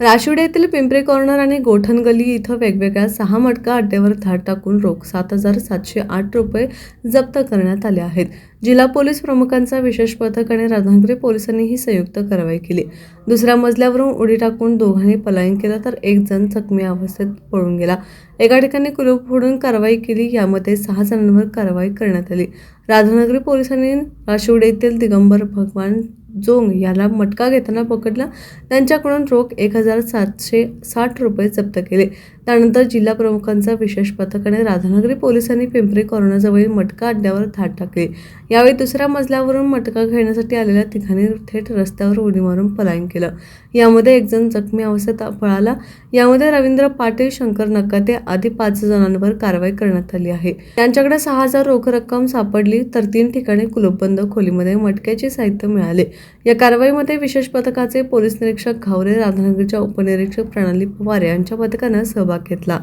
राशिवडे येथील पिंपरी कॉर्नर आणि गोठण गली इथं वेगवेगळ्या सहा मटका अड्ड्यावर धाड टाकून रोख सात हजार सातशे आठ रुपये जप्त करण्यात आले आहेत. जिल्हा पोलीस प्रमुखांचा विशेष पथक आणि राधानगरी पोलिसांनी ही संयुक्त कारवाई केली. दुसऱ्या मजल्यावरून उडी टाकून दोघांनी पलायन केलं तर एक जण जखमी अवस्थेत पळून गेला. एका ठिकाणी कुलूप फोडून कारवाई केली यामध्ये सहा जणांवर कारवाई करण्यात आली. राधानगरी पोलिसांनी राशिवडे येथील दिगंबर भगवान जोंग याला मटका घेताना पकडला. त्यांच्याकडून रोख एक हजार सातशे साठ रुपये जप्त केले. त्यानंतर जिल्हा प्रमुखांचा विशेष पथक आणि राधानगरी पोलिसांनी पिंपरी कॉर्नरजवळील मटका अड्ड्यावर धाड टाकली. यावेळी दुसऱ्या मजल्यावरून मटका घेण्यासाठी आलेल्या तिघांनी थेट रस्त्यावर उडी मारून पलायन केलं. यामध्ये एकजण जखमी अवस्थेत पळाला. यामध्ये रवींद्र पाटील शंकर नकाते आदी पाच जणांवर कारवाई करण्यात आली आहे. त्यांच्याकडे सहा हजार रोख रक्कम सापडली तर तीन ठिकाणी कुलूपबंद खोलीमध्ये मटक्याचे साहित्य मिळाले. या कारवाईमध्ये विशेष पथकाचे पोलीस निरीक्षक घावरे राधानगरच्या उपनिरीक्षक प्रणाली पवार यांच्या पथकानं सहभाग घेतला.